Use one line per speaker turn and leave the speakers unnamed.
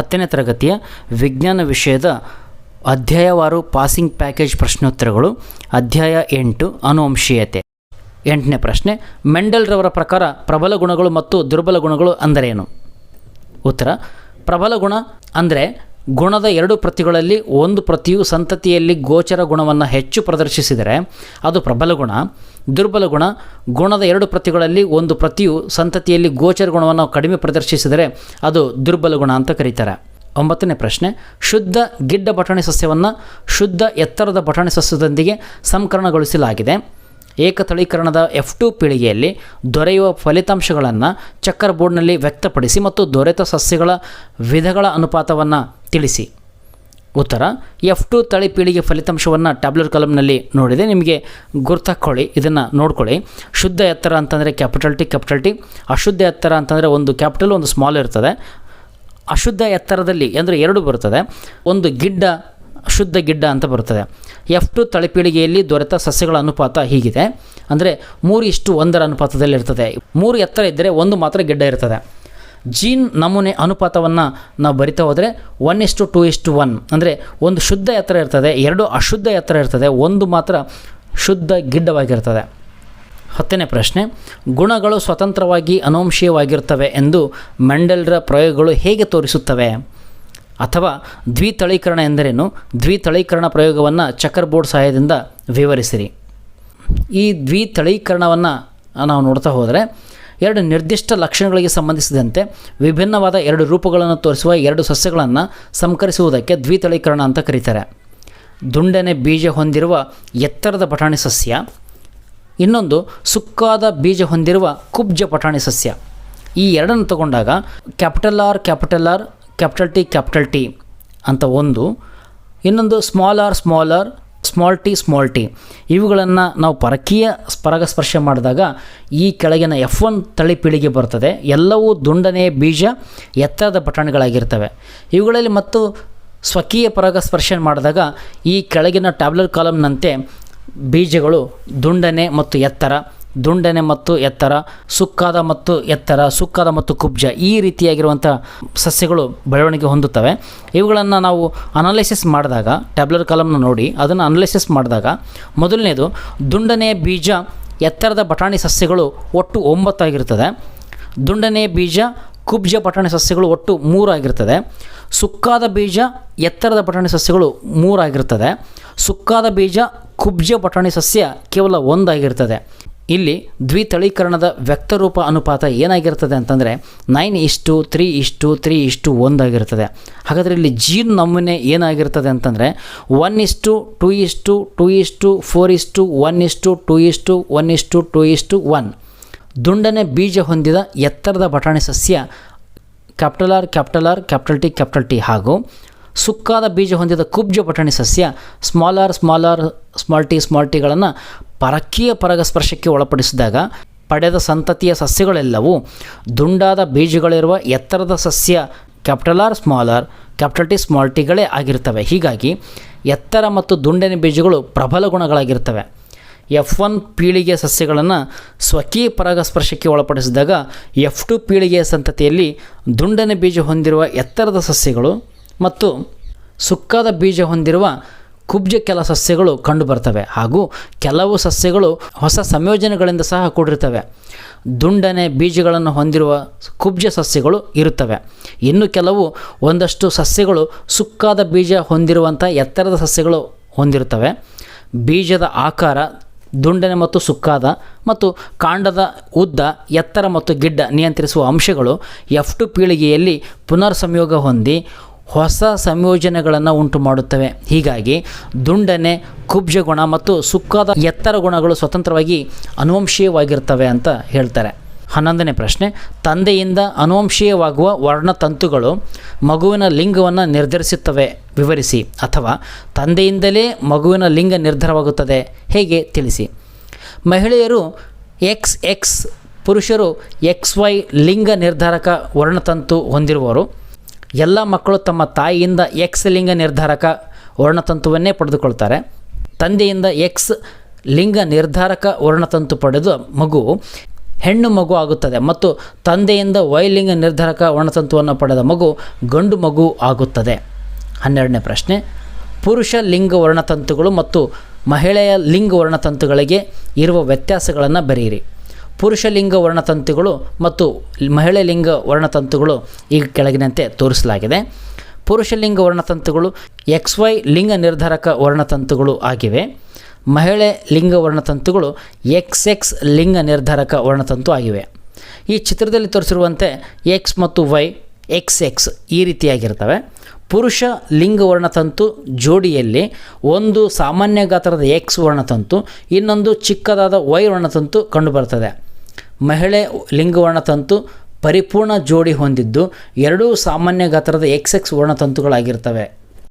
ಹತ್ತನೇ ತರಗತಿಯ ವಿಜ್ಞಾನ ವಿಷಯದ ಅಧ್ಯಾಯವಾರು ಪಾಸಿಂಗ್ ಪ್ಯಾಕೇಜ್ ಪ್ರಶ್ನೋತ್ತರಗಳು, ಅಧ್ಯಾಯ ಎಂಟು, ಅನುವಂಶೀಯತೆ. ಎಂಟನೇ ಪ್ರಶ್ನೆ, ಮೆಂಡಲ್ರವರ ಪ್ರಕಾರ ಪ್ರಬಲ ಗುಣಗಳು ಮತ್ತು ದುರ್ಬಲ ಗುಣಗಳು ಅಂದರೇನು? ಉತ್ತರ, ಪ್ರಬಲ ಗುಣ ಅಂದರೆ ಗುಣದ ಎರಡು ಪ್ರತಿಗಳಲ್ಲಿ ಒಂದು ಪ್ರತಿಯು ಸಂತತಿಯಲ್ಲಿ ಗೋಚರ ಗುಣವನ್ನು ಹೆಚ್ಚು ಪ್ರದರ್ಶಿಸಿದರೆ ಅದು ಪ್ರಬಲ ಗುಣ. ದುರ್ಬಲ ಗುಣ, ಗುಣದ ಎರಡು ಪ್ರತಿಗಳಲ್ಲಿ ಒಂದು ಪ್ರತಿಯು ಸಂತತಿಯಲ್ಲಿ ಗೋಚರ ಗುಣವನ್ನು ಕಡಿಮೆ ಪ್ರದರ್ಶಿಸಿದರೆ ಅದು ದುರ್ಬಲ ಗುಣ ಅಂತ ಕರೀತಾರೆ. ಒಂಬತ್ತನೇ ಪ್ರಶ್ನೆ, ಶುದ್ಧ ಗಿಡ್ಡ ಬಟಾಣಿ ಸಸ್ಯವನ್ನು ಶುದ್ಧ ಎತ್ತರದ ಬಟಾಣಿ ಸಸ್ಯದೊಂದಿಗೆ ಸಂಕರಣಗೊಳಿಸಲಾಗಿದೆ. ಏಕತಳೀಕರಣದ ಎಫ್ ಟು ಪೀಳಿಗೆಯಲ್ಲಿ ದೊರೆಯುವ ಫಲಿತಾಂಶಗಳನ್ನು ಚಕ್ಕರ್ ಬೋರ್ಡ್ನಲ್ಲಿ ವ್ಯಕ್ತಪಡಿಸಿ ಮತ್ತು ದೊರೆತ ಸಸ್ಯಗಳ ವಿಧಗಳ ಅನುಪಾತವನ್ನು ತಿಳಿಸಿ. ಉತ್ತರ, ಎಫ್ ಟು ತಳಿ ಪೀಳಿಗೆ ಫಲಿತಾಂಶವನ್ನು ಟ್ಯಾಬ್ಲೆಟ್ ಕಲಮ್ನಲ್ಲಿ ನೋಡಿದೆ. ನಿಮಗೆ ಗುರ್ತಾಕೊಳ್ಳಿ ಇದನ್ನು ನೋಡ್ಕೊಳ್ಳಿ. ಶುದ್ಧ ಎತ್ತರ ಅಂತಂದರೆ ಕ್ಯಾಪಿಟಲ್ ಟಿ ಕ್ಯಾಪಿಟಲ್ ಟಿ. ಅಶುದ್ಧ ಎತ್ತರ ಅಂತಂದರೆ ಒಂದು ಕ್ಯಾಪಿಟಲ್, ಒಂದು ಸ್ಮಾಲ್ ಇರ್ತದೆ. ಅಶುದ್ಧ ಎತ್ತರದಲ್ಲಿ ಅಂದರೆ ಎರಡು ಬರುತ್ತದೆ ಒಂದು ಗಿಡ್ಡ ಶುದ್ಧ ಗಿಡ್ಡ ಅಂತ ಬರುತ್ತದೆ ಎಫ್ ಟು ತಳಿಪೀಳಿಗೆಯಲ್ಲಿ ದೊರೆತ ಸಸ್ಯಗಳ ಅನುಪಾತ ಹೀಗಿದೆ. ಅಂದರೆ ಮೂರು ಇಷ್ಟು ಒಂದರ ಅನುಪಾತದಲ್ಲಿ ಇರ್ತದೆ ಮೂರು ಎತ್ತರ ಇದ್ದರೆ ಒಂದು ಮಾತ್ರ ಗಿಡ್ಡ ಇರ್ತದೆ. ಜೀನ್ ನಮೂನೆ ಅನುಪಾತವನ್ನು ನಾವು ಬರಿತಾ ಹೋದರೆ ಒನ್ ಇಷ್ಟು ಟು ಇಷ್ಟು ಒನ್ ಅಂದರೆ ಒಂದು ಶುದ್ಧ ಎತ್ತರ ಇರ್ತದೆ, ಎರಡು ಅಶುದ್ಧ ಎತ್ತರ ಇರ್ತದೆ, ಒಂದು ಮಾತ್ರ ಶುದ್ಧ ಗಿಡ್ಡವಾಗಿರ್ತದೆ. ಹತ್ತನೇ ಪ್ರಶ್ನೆ, ಗುಣಗಳು ಸ್ವತಂತ್ರವಾಗಿ ಅನುವಂಶೀಯವಾಗಿರ್ತವೆ ಎಂದು ಮೆಂಡೆಲ್ರ ಪ್ರಯೋಗಗಳು ಹೇಗೆ ತೋರಿಸುತ್ತವೆ? ಅಥವಾ ದ್ವಿತಳೀಕರಣ ಎಂದರೇನು? ದ್ವಿತಳೀಕರಣ ಪ್ರಯೋಗವನ್ನು ಚಕ್ಕರ್ ಬೋರ್ಡ್ ಸಹಾಯದಿಂದ ವಿವರಿಸಿರಿ. ಈ ದ್ವಿತಳೀಕರಣವನ್ನು ನಾವು ನೋಡ್ತಾ ಹೋದರೆ ಎರಡು ನಿರ್ದಿಷ್ಟ ಲಕ್ಷಣಗಳಿಗೆ ಸಂಬಂಧಿಸಿದಂತೆ ವಿಭಿನ್ನವಾದ ಎರಡು ರೂಪಗಳನ್ನು ತೋರಿಸುವ ಎರಡು ಸಸ್ಯಗಳನ್ನು ಸಂಕರಿಸುವುದಕ್ಕೆ ದ್ವಿತಳೀಕರಣ ಅಂತ ಕರೀತಾರೆ. ದುಂಡನೆ ಬೀಜ ಹೊಂದಿರುವ ಎತ್ತರದ ಬಟಾಣಿ ಸಸ್ಯ, ಇನ್ನೊಂದು ಸುಕ್ಕಾದ ಬೀಜ ಹೊಂದಿರುವ ಕುಬ್ಜ ಬಟಾಣಿ ಸಸ್ಯ. ಈ ಎರಡನ್ನು ತಗೊಂಡಾಗ capital R capital R, capital T capital T ಅಂತ ಒಂದು, ಇನ್ನೊಂದು small R small R small T small T ಇವುಗಳನ್ನು ನಾವು ಪರಕೀಯ ಪರಾಗಸ್ಪರ್ಶ ಮಾಡಿದಾಗ ಈ ಕೆಳಗಿನ ಎಫ್ ಒನ್ ತಳಿ ಪೀಳಿಗೆ ಬರ್ತದೆ. ಎಲ್ಲವೂ ದುಂಡನೆಯ ಬೀಜ, ಎತ್ತರದ ಬಟಾಣಿಗಳಾಗಿರ್ತವೆ ಇವುಗಳಲ್ಲಿ ಮತ್ತು ಸ್ವಕೀಯ ಪರಾಗಸ್ಪರ್ಶ ಮಾಡಿದಾಗ ಈ ಕೆಳಗಿನ ಟ್ಯಾಬ್ಲೆಟ್ ಕಾಲಮ್ನಂತೆ ಬೀಜಗಳು ದುಂಡನೆ ಮತ್ತು ಎತ್ತರ ದುಂಡನೆ ಮತ್ತು ಎತ್ತರ, ಸುಕ್ಕಾದ ಮತ್ತು ಎತ್ತರ, ಸುಕ್ಕಾದ ಮತ್ತು ಕುಬ್ಜ ಈ ರೀತಿಯಾಗಿರುವಂಥ ಸಸ್ಯಗಳು ಬೆಳವಣಿಗೆ ಹೊಂದುತ್ತವೆ. ಇವುಗಳನ್ನು ನಾವು ಅನಾಲಿಸಿಸ್ ಮಾಡಿದಾಗ ಟ್ಯಾಬ್ಲರ್ ಕಾಲಮ್ನ ನೋಡಿ, ಅದನ್ನು ಅನಾಲಿಸಿಸ್ ಮಾಡಿದಾಗ, ಮೊದಲನೇದು ದುಂಡನೆ ಬೀಜ ಎತ್ತರದ ಬಟಾಣಿ ಸಸ್ಯಗಳು ಒಟ್ಟು ಒಂಬತ್ತಾಗಿರ್ತದೆ. ದುಂಡನೆ ಬೀಜ, ಕುಬ್ಜ ಬಟಾಣಿ ಸಸ್ಯಗಳು ಒಟ್ಟು ಮೂರಾಗಿರ್ತದೆ. ಸುಕ್ಕಾದ ಬೀಜ ಎತ್ತರದ ಬಟಾಣಿ ಸಸ್ಯಗಳು ಮೂರಾಗಿರ್ತದೆ. ಸುಕ್ಕಾದ ಬೀಜ, ಕುಬ್ಜ ಬಟಾಣಿ ಸಸ್ಯ ಕೇವಲ ಒಂದಾಗಿರ್ತದೆ. ಇಲ್ಲಿ ದ್ವಿತಳೀಕರಣದ ವ್ಯಕ್ತರೂಪ ಅನುಪಾತ ಏನಾಗಿರ್ತದೆ ಅಂತಂದರೆ ನೈನ್ ಇಷ್ಟು, ತ್ರೀ ಇಷ್ಟು ತ್ರೀ ಇಷ್ಟು ಒಂದಾಗಿರ್ತದೆ. ಹಾಗಾದರೆ ಇಲ್ಲಿ ಜೀನ್ ನಮೂನೆ ಏನಾಗಿರ್ತದೆ ಅಂತಂದರೆ ಒನ್ ಇಷ್ಟು, ಟು ಇಷ್ಟು ಟು ಇಷ್ಟು, ಫೋರ್ ಇಷ್ಟು, ಒನ್ ಇಷ್ಟು, ಟು ಇಷ್ಟು, ಒನ್ ಇಷ್ಟು, ಟು ಇಷ್ಟು, ಒನ್. ದುಂಡನೆ ಬೀಜ ಹೊಂದಿದ ಎತ್ತರದ ಬಟಾಣಿ ಸಸ್ಯ capital R capital R, capital T capital T. ಹಾಗೂ ಸುಕ್ಕಾದ ಬೀಜ ಹೊಂದಿದ ಕುಬ್ಜ ಬಟಾಣಿ ಸಸ್ಯ small r small r, small t, small ಟಿಗಳನ್ನು ಪರಕೀಯ ಪರಾಗಸ್ಪರ್ಶಕ್ಕೆ ಒಳಪಡಿಸಿದಾಗ ಪಡೆದ ಸಂತತಿಯ ಸಸ್ಯಗಳೆಲ್ಲವೂ ದುಂಡಾದ ಬೀಜಗಳಿರುವ ಎತ್ತರದ ಸಸ್ಯ capital R small R, capital T small ಟಿಗಳೇ ಆಗಿರ್ತವೆ ಹೀಗಾಗಿ ಎತ್ತರ ಮತ್ತು ದುಂಡನೆ ಬೀಜಗಳು ಪ್ರಬಲ ಗುಣಗಳಾಗಿರ್ತವೆ ಎಫ್ ಒನ್ ಪೀಳಿಗೆಯ ಸಸ್ಯಗಳನ್ನು ಸ್ವಕೀಯ ಪರಾಗಸ್ಪರ್ಶಕ್ಕೆ ಒಳಪಡಿಸಿದಾಗ ಎಫ್ ಟು ಪೀಳಿಗೆಯ ಸಂತತಿಯಲ್ಲಿ ದುಂಡನೆ ಬೀಜ ಹೊಂದಿರುವ ಎತ್ತರದ ಸಸ್ಯಗಳು ಮತ್ತು ಸುಕ್ಕಾದ ಬೀಜ ಹೊಂದಿರುವ ಕುಬ್ಜ ಕೆಲ ಸಸ್ಯಗಳು ಕಂಡುಬರ್ತವೆ ಹಾಗೂ ಕೆಲವು ಸಸ್ಯಗಳು ಹೊಸ ಸಂಯೋಜನೆಗಳಿಂದ ಸಹ ಕೂಡಿರ್ತವೆ. ದುಂಡನೆ ಬೀಜಗಳನ್ನು ಹೊಂದಿರುವ ಕುಬ್ಜ ಸಸ್ಯಗಳು ಇರುತ್ತವೆ. ಇನ್ನು ಕೆಲವು ಒಂದಷ್ಟು ಸಸ್ಯಗಳು ಸುಕ್ಕಾದ ಬೀಜ ಹೊಂದಿರುವಂಥ ಎತ್ತರದ ಸಸ್ಯಗಳು ಹೊಂದಿರುತ್ತವೆ. ಬೀಜದ ಆಕಾರ ದುಂಡನೆ ಮತ್ತು ಸುಕ್ಕಾದ ಮತ್ತು ಕಾಂಡದ ಉದ್ದ, ಎತ್ತರ ಮತ್ತು ಗಿಡ್ಡ ನಿಯಂತ್ರಿಸುವ ಅಂಶಗಳು ಎಫ್ ಟು ಪೀಳಿಗೆಯಲ್ಲಿ ಪುನರ್ ಸಂಯೋಗ ಹೊಂದಿ ಹೊಸ ಸಂಯೋಜನೆಗಳನ್ನು ಉಂಟು ಮಾಡುತ್ತವೆ. ಹೀಗಾಗಿ ದುಂಡನೆ ಕುಬ್ಜ ಗುಣ ಮತ್ತು ಸುಕ್ಕಾದ ಎತ್ತರ ಗುಣಗಳು ಸ್ವತಂತ್ರವಾಗಿ ಅನುವಂಶೀಯವಾಗಿರ್ತವೆ ಅಂತ ಹೇಳ್ತಾರೆ. ಹನ್ನೊಂದನೇ ಪ್ರಶ್ನೆ, ತಂದೆಯಿಂದ ಅನುವಂಶೀಯವಾಗುವ ವರ್ಣತಂತುಗಳು ಮಗುವಿನ ಲಿಂಗವನ್ನು ನಿರ್ಧರಿಸುತ್ತವೆ. ವಿವರಿಸಿ. ಅಥವಾ ತಂದೆಯಿಂದಲೇ ಮಗುವಿನ ಲಿಂಗ ನಿರ್ಧಾರವಾಗುತ್ತದೆ. ಹೇಗೆ ತಿಳಿಸಿ. ಮಹಿಳೆಯರು ಎಕ್ಸ್ ಎಕ್ಸ್ ಪುರುಷರು ಎಕ್ಸ್ ವೈ ಲಿಂಗ ನಿರ್ಧಾರಕ ವರ್ಣತಂತು ಹೊಂದಿರುವವರು ಎಲ್ಲ ಮಕ್ಕಳು ತಮ್ಮ ತಾಯಿಯಿಂದ ಎಕ್ಸ್ ಲಿಂಗ ನಿರ್ಧಾರಕ ವರ್ಣತಂತುವನ್ನೇ ಪಡೆದುಕೊಳ್ತಾರೆ. ತಂದೆಯಿಂದ ಎಕ್ಸ್ ಲಿಂಗ ನಿರ್ಧಾರಕ ವರ್ಣತಂತು ಪಡೆದು ಮಗು ಹೆಣ್ಣು ಮಗು ಆಗುತ್ತದೆ ಮತ್ತು ತಂದೆಯಿಂದ ವೈಲಿಂಗ ನಿರ್ಧಾರಕ ವರ್ಣತಂತುವನ್ನು ಪಡೆದ ಮಗು ಗಂಡು ಮಗು ಆಗುತ್ತದೆ. ಹನ್ನೆರಡನೇ ಪ್ರಶ್ನೆ, ಪುರುಷ ಲಿಂಗ ವರ್ಣತಂತುಗಳು ಮತ್ತು ಮಹಿಳೆಯ ಲಿಂಗ ವರ್ಣತಂತುಗಳಿಗೆ ಇರುವ ವ್ಯತ್ಯಾಸಗಳನ್ನು ಬರೆಯಿರಿ. ಪುರುಷ ಲಿಂಗ ವರ್ಣತಂತುಗಳು ಮತ್ತು ಮಹಿಳೆ ಲಿಂಗ ವರ್ಣತಂತುಗಳು ಈಗ ಕೆಳಗಿನಂತೆ ತೋರಿಸಲಾಗಿದೆ. ಪುರುಷ ಲಿಂಗ ವರ್ಣತಂತುಗಳು ಎಕ್ಸ್ ವೈ ಲಿಂಗ ನಿರ್ಧಾರಕ ವರ್ಣತಂತುಗಳು ಆಗಿವೆ. ಮಹಿಳೆ ಲಿಂಗ ವರ್ಣತಂತುಗಳು ಎಕ್ಸ್ ಎಕ್ಸ್ ಲಿಂಗ ನಿರ್ಧಾರಕ ವರ್ಣತಂತು ಆಗಿವೆ. ಈ ಚಿತ್ರದಲ್ಲಿ ತೋರಿಸಿರುವಂತೆ ಎಕ್ಸ್ ಮತ್ತು ವೈ ಎಕ್ಸ್ ಎಕ್ಸ್ ಈ ರೀತಿಯಾಗಿರ್ತವೆ. ಪುರುಷ ಲಿಂಗ ವರ್ಣತಂತು ಜೋಡಿಯಲ್ಲಿ ಒಂದು ಸಾಮಾನ್ಯ ಗಾತ್ರದ ಎಕ್ಸ್ ವರ್ಣತಂತು, ಇನ್ನೊಂದು ಚಿಕ್ಕದಾದ ವೈ ವರ್ಣತಂತು ಕಂಡುಬರ್ತದೆ. ಮಹಿಳೆ ಲಿಂಗ ವರ್ಣತಂತು ಪರಿಪೂರ್ಣ ಜೋಡಿ ಹೊಂದಿದ್ದು ಎರಡೂ ಸಾಮಾನ್ಯ ಗಾತ್ರದ ಎಕ್ಸ್ ಎಕ್ಸ್ ವರ್ಣತಂತುಗಳಾಗಿರ್ತವೆ.